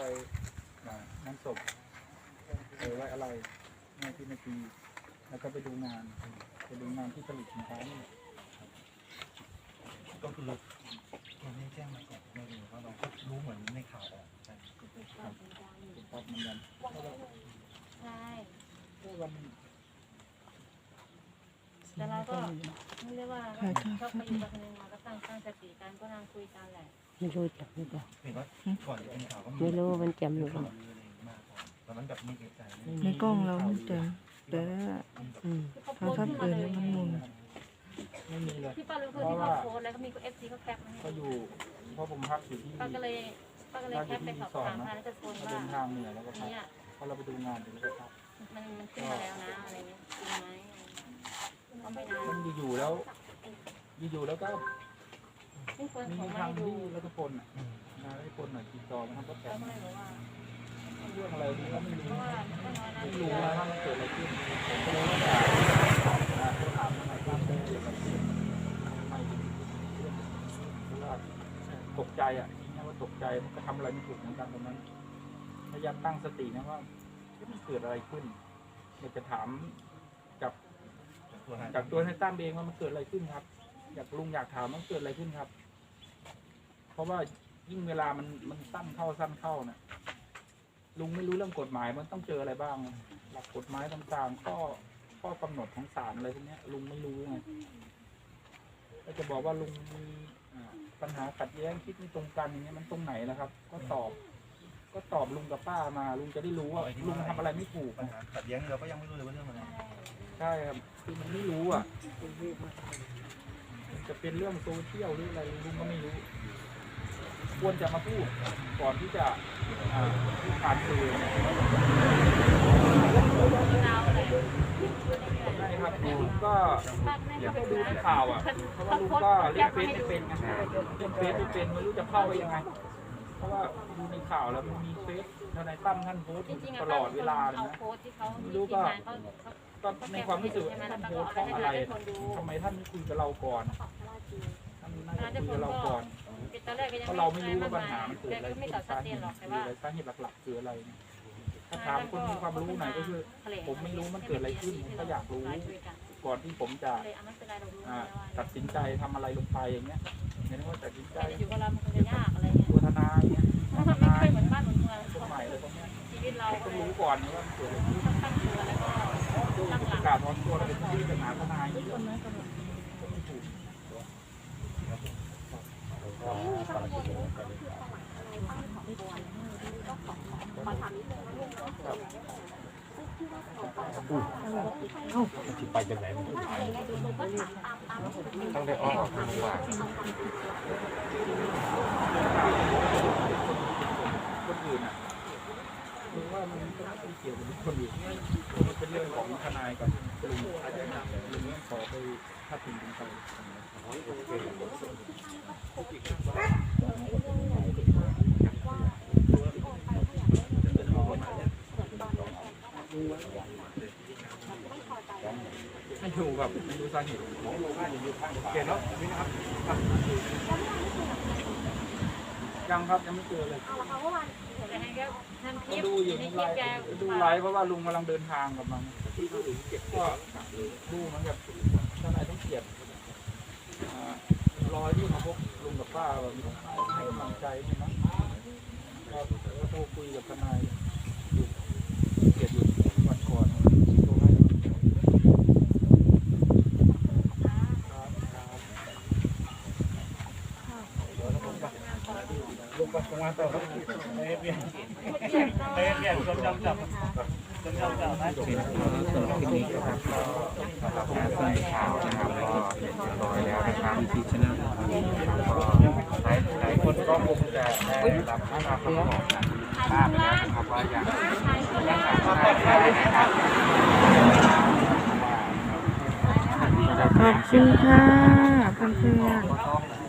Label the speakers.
Speaker 1: ไปอ่าน้ำศพไปไว้อะไรแม่ที่นาทีแล้วก็ไปดูงานไปดูงานที่ผลิตสินค้านี่แหละ
Speaker 2: ก็คือเราไม่แจ้งมาก่อนไม่รู้ว่าเราก็รู้เหมือนในข่าวออกใช่
Speaker 1: ครับครับเหมือนกัน
Speaker 3: ใช่
Speaker 1: ก็วัน
Speaker 3: แต่เราก็ไม่ได้ว่าชอบไปอยู่กับคนหนึง มาก็ตั้งตั้งสติกันก็นั่งคุยกันแหละ
Speaker 4: ไม่รู้จักหรือเปล่า
Speaker 2: เห็นว่าก่อนจะเป็นข่าวก็มี
Speaker 4: ไม่รู้ว่ามันจำหรือเป
Speaker 2: ข่าว
Speaker 4: ล่า
Speaker 2: ลืออะไรมากกว่าตอนนั้นแบบมีเอกใจไหม
Speaker 5: ในกล้องเราไม่เต็มแต่ว่า
Speaker 4: อืม
Speaker 3: ที่เขาโพ
Speaker 5: โทร
Speaker 3: สต์
Speaker 5: ศัพท์
Speaker 3: ขึ้น
Speaker 5: อื่
Speaker 3: มานเลย
Speaker 5: มันหมุน
Speaker 1: ไม่มีเลย
Speaker 3: ที่ป้ารู้คือที่เขาโพสต์แล้วก็มีเอฟซีเขาแคปมาให้
Speaker 1: ก็อยู่เพราะผมพักอยู่ที่
Speaker 3: ป้าก็เลยป้าก็เลยแคปไปสอบถามทางราชการ
Speaker 1: ก็
Speaker 3: ว่า
Speaker 1: เดินทางเหนื่อยแล้วก็พัก
Speaker 3: เนี่ย
Speaker 1: เพราะเราไปดูงานอยู่แล้วก็พัก
Speaker 3: มันมันขึ้นมาแล้วนะอะไรเงี้ยจริงไหมก็ไม่นาน
Speaker 1: มันอยู่ๆแล้วอยู่ๆแล้วก็
Speaker 3: ไม่ควร
Speaker 1: มี
Speaker 3: ส่งมา
Speaker 1: ทาง
Speaker 3: ให้ดู
Speaker 1: ที่รัฐพลน่ะนะรัฐพลหน่อยติดต่อมาทำก็แต่
Speaker 3: เราก็เลยบอกว่า
Speaker 1: เรื่องอะไรนี่ก็ไม่
Speaker 3: เพ
Speaker 1: รู้
Speaker 3: ราะว่าก็น้อยนะ
Speaker 1: ไม่รู้ว่ามันเกิดอะไรขึ้นก็เลยว่าจะอ่าโทรถามทนายตั้มได้เกี่ยวกับเรื่องไม่เรื่องเพราะว่าตกใจอะนี่ว่าตกใจมันก็ทำอะไรไม่ถูกเหมือนกันตรงนั้นพยายามตั้งสตินะว่ามันเกิดอะไรขึ้นอยากจะถามกับ
Speaker 2: ตัวนั้น
Speaker 1: จากตัวในตั้มเองว่ามันเกิดอะไรขึ้นครับ อยากลุงอยากถามว่ามันเกิดอะไรขึ้นครับ เพราะว่ายิ่งเวลามันมันสั้นเข้าสั้นเข้านะลุงไม่รู้เรื่องกฎหมายมันต้องเจออะไรบ้าง หลักกฎหมายต่างๆข้อข้อกำหนดของศาลอะไรพวกเนี้ยลุงไม่รู้ไงก็จะบอกว่าลุงมีอ่าปัญหาขัดแย้งคิดไม่ตรงกันอย่างเงี้ยมันตรงไหนนะครับ ก็ตอบ ก็ตอบลุงกับป้ามา ลุงจะได้รู้ว่าลุงทำอะไรไม่ถูก
Speaker 2: ปัญหาขัดแย้งเราก็ยังไม่รู้เลยว่าเรื่องอะไร
Speaker 1: ใช่ครับคือมันไม่รู้อะจะเป็นเรื่องโซเชียลหรืออะไรลุงก็ไม่รู้ ควรจะมาพูดก่อนที่จะผ่านสื่อเนี่ย
Speaker 3: ดาวอะไร
Speaker 1: ใช่ครับลุงก็อยา
Speaker 3: เข้ากไป
Speaker 1: ดู
Speaker 3: ดู
Speaker 1: ใน
Speaker 3: นะ
Speaker 1: ข่าวอะเพราะว่าลุงก็เล่นเฟซไม่เป็นไงเล่นเฟซไม่เป็นไม่รู้จะเข้าไปยังไง เพราะว่าดูในข่าวแล้วมันมีเฟซทนายตั้มท่านโพสต์ตลอดเวลาเลยนะ
Speaker 3: โพสต์ที่เขามีทีมงานเขาเขา
Speaker 1: ก็ในความรู้สึกท่านโพสต์เพราะอะไรทำไมท่านไม่คุยกับเราก่อนท่านน่าจะคุยกับเราก่อน
Speaker 3: ตอนแรกก็ยัง
Speaker 1: เพราะเราไม่รู้ว่าปัญหามันเกิด
Speaker 3: แก
Speaker 1: อะไร
Speaker 3: ก็ไม่
Speaker 1: ขึ้น
Speaker 3: ตอบชั
Speaker 1: สา
Speaker 3: ด
Speaker 1: เห
Speaker 3: เจน
Speaker 1: ตุ
Speaker 3: หรอกแต่
Speaker 1: คือ
Speaker 3: ว่า
Speaker 1: อะไรสาเหตุหลักๆคืออะไรเนี่ยถ้าถามคนมีความรู้หน่อยก็คือ ผมไม่รู้มันเกิดอะไรขึ้นผมก็อยากรู้ ก่อนที่ผมจะ
Speaker 3: เลยอะไม่เป็นไรเรารู้
Speaker 1: อ่า
Speaker 3: แล้วว่า
Speaker 1: ตัดสินใจทำอะไรลงไปอย่างเงี้ยไม่ได้ว่าตัดสินใจ
Speaker 3: แกจะอยู่กับเรามันคงจะยากอะไรเงี้ย
Speaker 1: ตัวทนายเงี้ย
Speaker 3: เพราะมันไม่ค่อยเหมือนบ้านเหมือนเมือง
Speaker 1: กฎหมายอะไรพวกเนี้ย
Speaker 3: ชีวิตเรา
Speaker 1: ต้องรู้ก่อนนะว่ามันเกิดอะไรขึ้น
Speaker 3: ต้องตั้งตัวแล้วก็ตั้งหลั
Speaker 1: ป
Speaker 3: ก
Speaker 1: ระกาศถอนตัวเราเป็นที่ปัญหาทนายเยอะก็ไม่ถูก
Speaker 6: ที่ไปจากไหนมันต้องได้อ้อมออกทางว่า
Speaker 1: คนอื่นอะคือว่ามันก็ไม่เกี่ยวกับคนอื่นมันเป็นเรื่องของทนายกับลุงลุงขอไป ถ้าถึงถึงไปไม่ถูกแบบไม่รู้สาเหตุเก่งแล้วยังครับยังไม่เจอเลย
Speaker 3: แต่ให้แกทำคลิ
Speaker 1: ก็
Speaker 3: ป
Speaker 1: ดูอยู่
Speaker 3: ใน
Speaker 1: ใน
Speaker 3: คลิ
Speaker 1: ไล
Speaker 3: ป
Speaker 1: ฟ์
Speaker 3: แก
Speaker 1: ดูไลฟ์เพราะว่าลุงกำลังเดินทางกลับมาก็ดูเหมือนกับท่านายต้องเกียรติอ่ารอที่มาพบลุงกับป้าแบบให้กำลังใจนี่นะก็โทรคุยกับทนายอยู่เกียรติอยู่ก่อนก่อนโทรให้กำลังใจครับครับ
Speaker 2: ลุงก็ทำงานต่อครับเรียนเรียเรียนเรียนจนจำจั บจนจำจับน
Speaker 6: สำหรับคลิปนี้นะครับก็แจ้งข่าวนะครับก็เรียบร้อยแล้วนะครับทีชนะก็หลายหลายคนก็คงจะได้รับทราบคำตอบจากทราบแล้วนะครับว่าอย่างยังสามารถได้นะครับ
Speaker 5: ขอบคุณค่ะเพื่อน